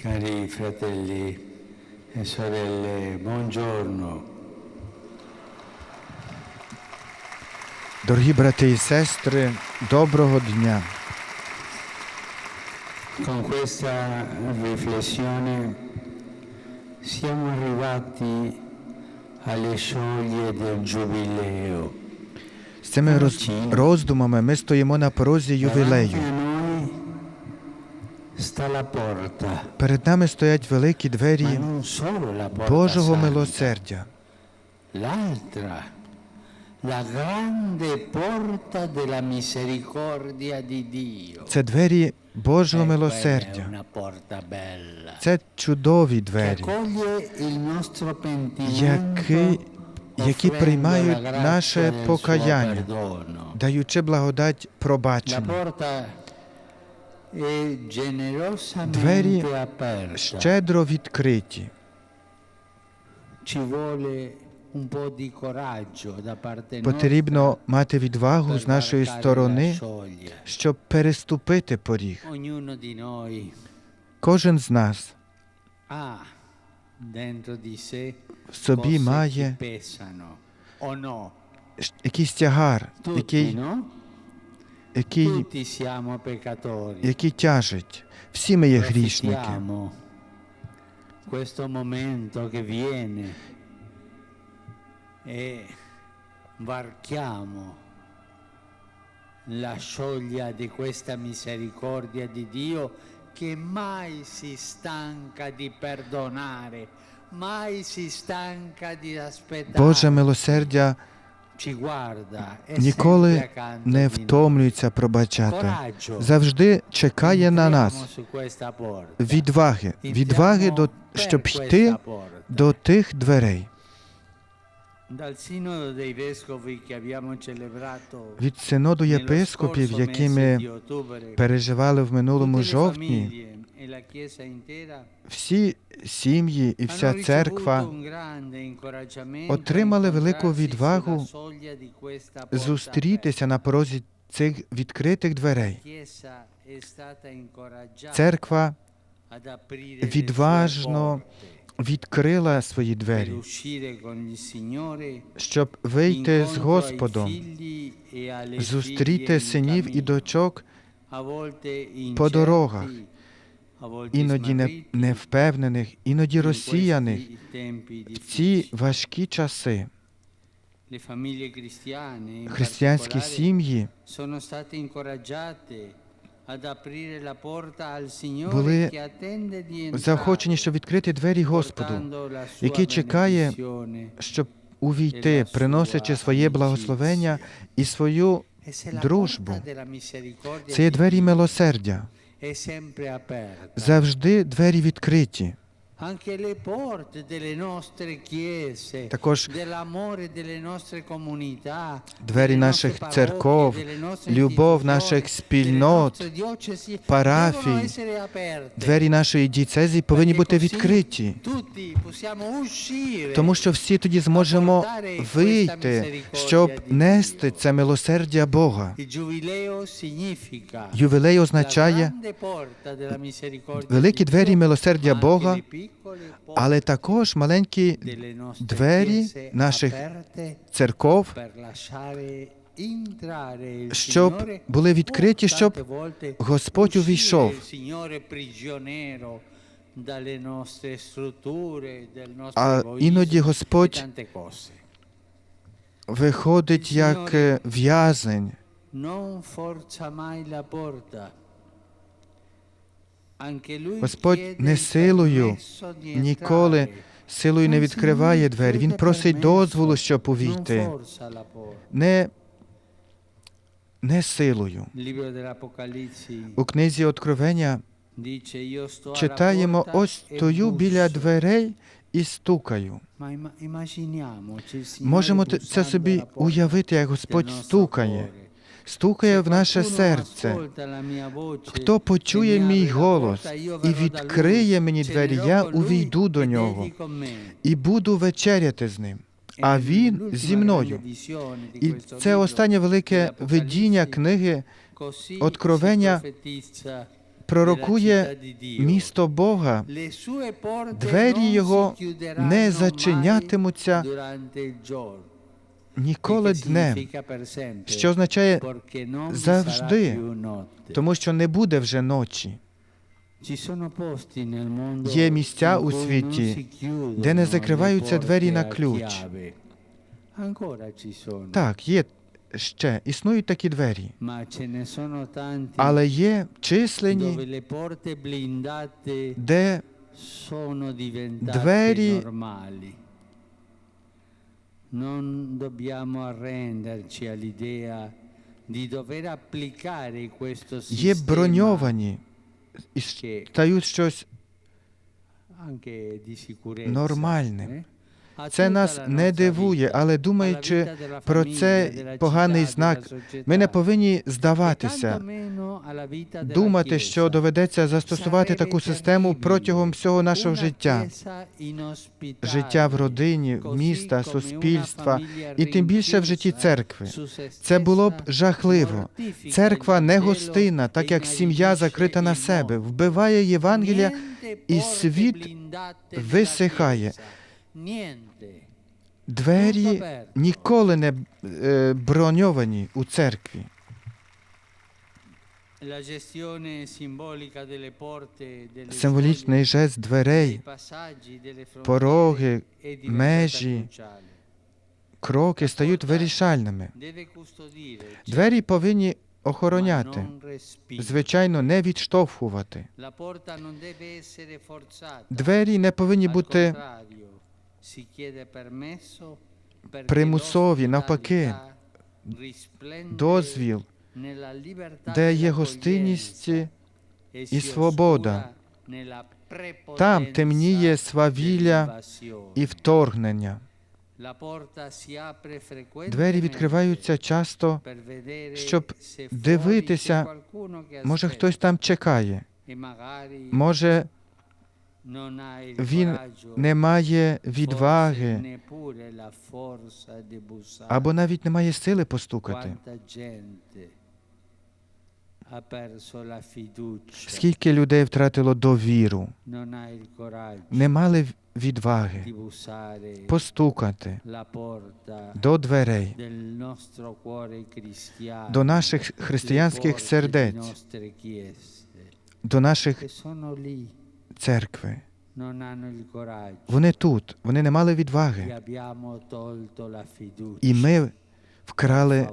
Cari fratelli e sorelle, buongiorno. Дорогі брати і сестри, доброго дня! Con questa riflessione siamo arrivati alle soglie del Giubileo. З цими роз... роздумами ми стоїмо на порозі ювілею. Перед нами стоять великі двері Божого милосердя, це двері Божого Eh, милосердя. Це чудові двері, які, які приймають наше покаяння, даючи благодать пробачення. Двері щедро відкриті. Потрібно мати відвагу з нашої сторони, щоб переступити поріг. Кожен з нас в собі має якийсь тягар, який? який, Tutti siamo peccatori. який тяжить. Всі ми є грішники. Profittiamo questo momento che viene e varchiamo la soglia di questa misericordia di Dio che mai si stanca di perdonare, mai si stanca di aspettare. Боже милосердя Ci guarda, è ніколи не втомлюється пробачати. Завжди чекає на нас. відваги, відваги, до, щоб йти до тих дверей. Від синоду єпископів, mese ми переживали в минулому жовтні, e всі сім'ї і вся церква отримали велику відвагу зустрітися на порозі цих відкритих дверей. Церква відважно відкрила свої двері, щоб вийти з Господом, e зустріти синів і дочок по дорогах, іноді невпевнених, іноді розсіяних в ці важкі часи. Християнські сім'ї були заохочені, щоб відкрити двері Господу, який чекає, щоб увійти, приносячи своє благословення і свою E дружбу. Це є двері милосердя. Завжди двері відкриті. Також двері наших церков, любов наших спільнот, парафій. Двері нашої дієцезії повинні бути відкриті, тому що всі тоді зможемо вийти, щоб нести це милосердя Бога. Ювілей означає великі двері милосердя Бога, anche le piccole porte але також маленькі двері наших церков, щоб були відкриті, Oh, щоб Господь увійшов. А іноді e Господь виходить як е, в'язень, Господь не силою, ніколи силою не відкриває двері. Він просить дозволу, щоб увійти, не, не силою. У книзі Откровення читаємо ось e стою біля дверей і стукаю. Можемо це собі уявити, як Господь стукає. Стукає в наше серце. Хто почує мій голос і відкриє мені двері, я увійду до нього і буду вечеряти з ним. А він зі мною. І це останнє велике видіння книги Откровення пророкує місто Бога, двері його не зачинятимуться ніколи днем, що означає завжди, тому що не буде вже ночі. Є місця у світі, де не закриваються двері на ключ. Так, є ще, існують такі двері, Але є численні, де двері Non dobbiamo arrenderci all'idea di dover applicare questo є броньовані і стають щось anche di sicurezza. нормальним. Це нас не дивує, але думаючи про це поганий знак, ми не повинні здаватися, думати, що доведеться застосувати таку систему протягом всього нашого життя, життя в родині, міста, суспільства. і тим більше в житті церкви. Це було б жахливо. Церква не гостинна, так e як сім'я закрита на себе, вбиває Євангелія і світ висихає. Двері ніколи не е, броньовані у церкві. Символічний жест дверей, пороги, межі, кроки стають вирішальними. Двері повинні охороняти, звичайно, не відштовхувати. Двері не повинні бути примусові, навпаки, дозвіл, де є гостинність e і свобода. Там темніє свавілля і вторгнення. Двері відкриваються часто, щоб дивитися, може хтось там чекає, e може він не має відваги або навіть не має сили постукати. Скільки людей втратило довіру, не мали відваги постукати до дверей, до наших християнських сердець, до наших церкви. Вони тут, вони не мали відваги. І ми вкрали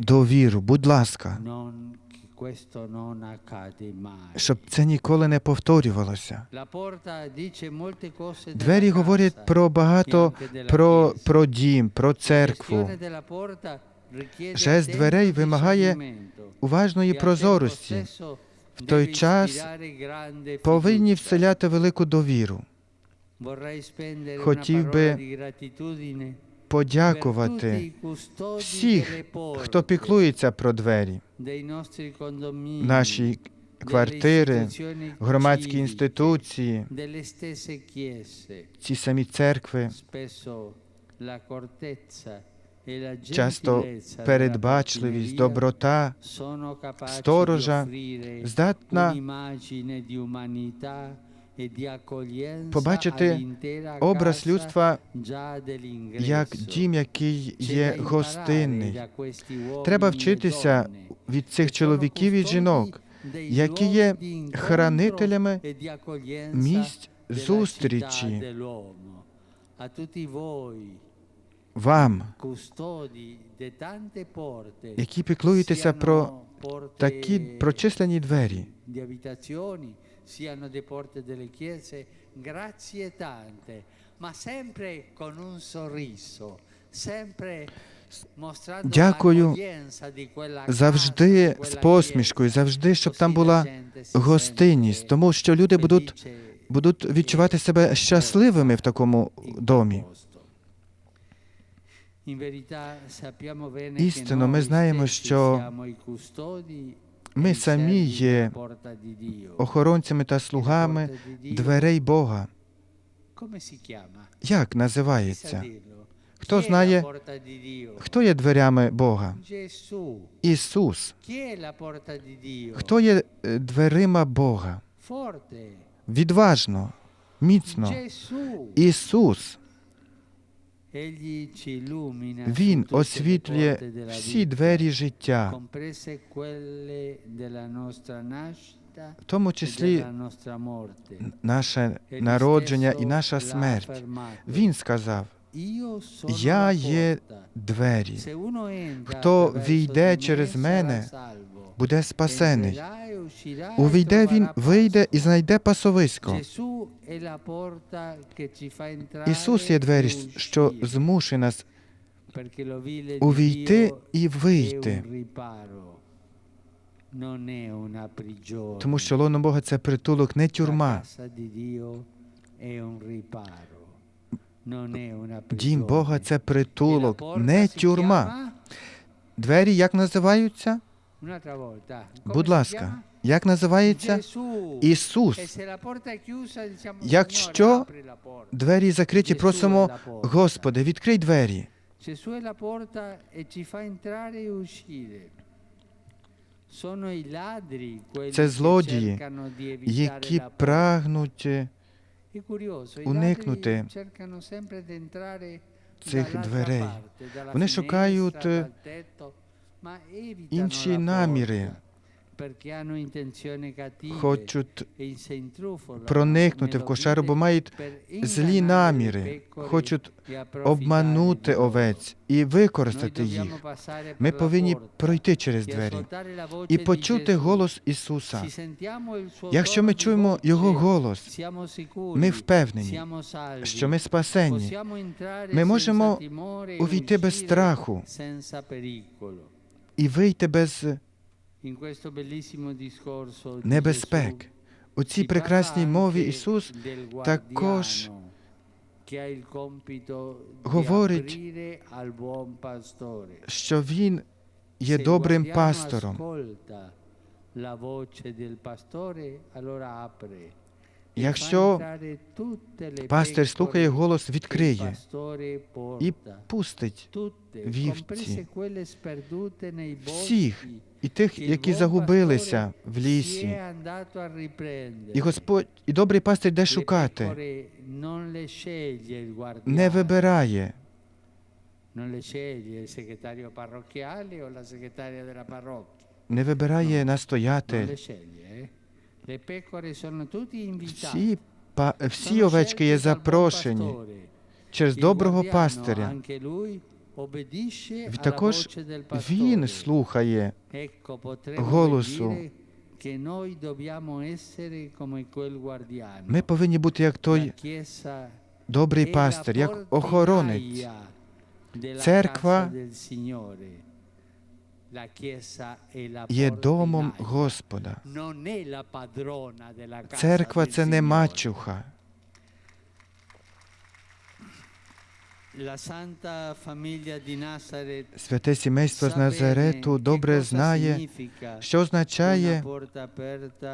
довіру. Будь ласка, щоб це ніколи не повторювалося. Двері говорять e про багато про, про дім, про церкву. Жест дверей вимагає уважної e прозорості. В той час Повинні вселяти велику довіру, Хотів би подякувати всіх, хто піклується про двері, dei nostri condomini, наші delle квартири, громадські інституції, ці самі церкви. E Часто передбачливість, доброта сторожа здатна e побачити образ людства як дім, який є гостинний. Треба e вчитися від цих чоловіків і жінок, які є хранителями e місць зустрічі вам, які піклуєтеся про такі прочисленні двері. siano le porte delle chiese, grazie tante, ma sempre con un sorriso, sempre Дякую завжди з посмішкою, завжди, щоб там була гостинність, тому що люди будуть, будуть e відчувати себе щасливими в такому домі. Істинно, che ми знаємо, що ми e самі є охоронцями та E слугами дверей Бога. Як називається? Хто знає, хто є дверями Бога? Ісус. Хто є е, дверима Бога? Відважно, міцно. Ісус. Він освітлює всі двері життя, в тому e числі наше народження і наша смерть. Він сказав: Я є двері. Хто війде через мене, буде спасений. E e Увійде він, вийде і знайде пасовисько. Ісус є двері, e що змушує нас увійти і вийти. Тому що лоно Бога це притулок, не тюрма. Дім. Бога це E притулок, не тюрма. Двері як називаються? Будь ласка, як називається? Ісус. E Якщо. Двері закриті, просимо, Господи, відкрий двері. E e Це злодії, які прагнуть уникнути цих дверей. Вони шукають, е, інші наміри. Хочуть e проникнути в кошару, бо мають злі наміри, хочуть e обманути овець і використати їх. Ми повинні пройти через e двері і почути голос Ісуса. Якщо ми чуємо Його голос, ми впевнені, що ми спасені. Ми можемо e увійти без страху і вийти без небезпек. У цій прекрасній мові Ісус також говорить, що Він є добрим пастором. Якщо Пастир слухає голос, відкриє і пустить вівці. всіх, і тих, які загубилися в лісі. І Господь, і добрий пастир Le шукати, не вибирає, не вибирає Non eh. Всі, па, всі овечки є запрошені через доброго пастиря. також він слухає голосу. Ми повинні бути як той добрий пастир, як охоронець. Церква Є домом. Господа. Церква це не мачуха. Святе сімейство з Назарету добре знає, що означає,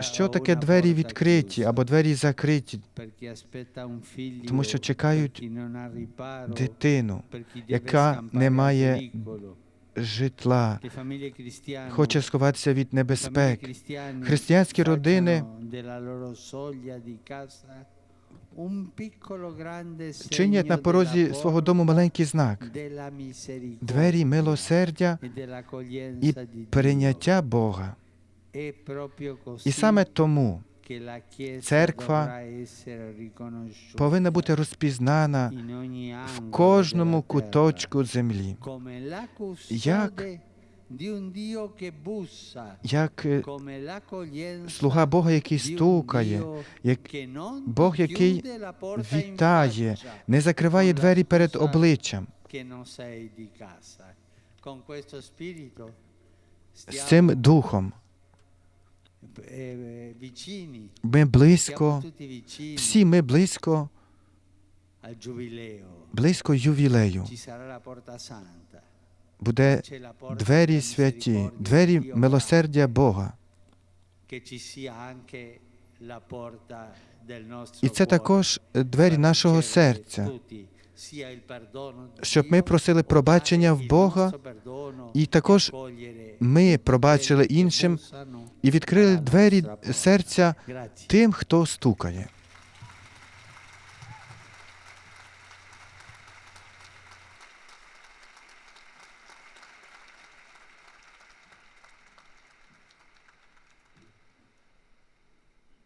що таке двері відкриті або двері закриті, Тому що чекають дитину, яка не має. Житла, хоче сховатися від небезпек. Християнські родини чинять на порозі свого дому маленький знак, двері милосердя і прийняття Бога. І саме тому церква повинна бути розпізнана в кожному куточку землі, Як- як е, слуга Бога, який стукає, як Бог, який вітає, не закриває двері перед обличчям. З цим духом eh, ми близько, всі ми близько, близько ювілею. Буде двері святі, двері милосердя Бога. І це також е, двері нашого серця, щоб ми просили пробачення в Бога, і також ми пробачили іншим і відкрили двері серця тим, хто стукає.